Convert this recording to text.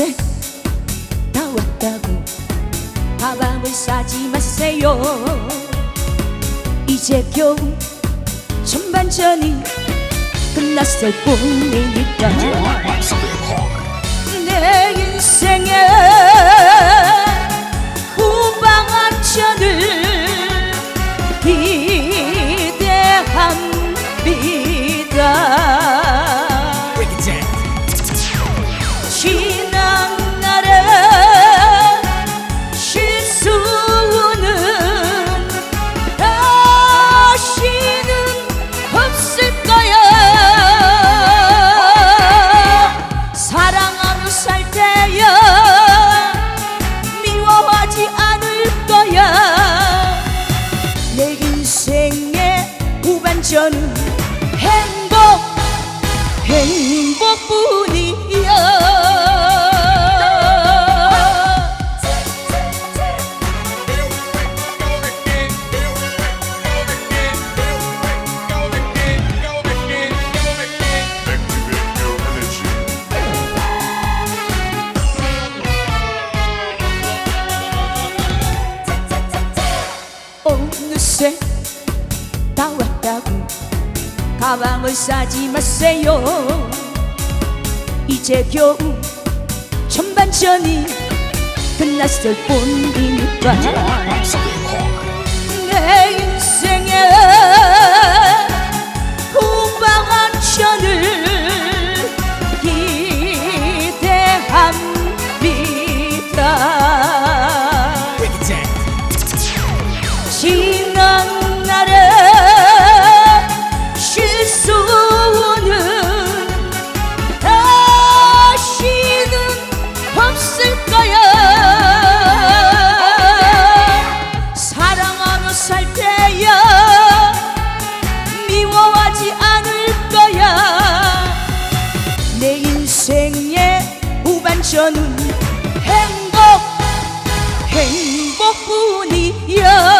네? 이제 다 왔다고. 바밤을 싸지 마세요. 이제 겨우 전반전이 끝났을 뿐이니까. 후반전은 행복 행복뿐이야 Activate your energy. 어느새 다 왔다고. 가방을 싸지 마세요. 이제 겨우 전반전이 끝났을 뿐이니까 인생의 후반전은 행복 행복뿐이야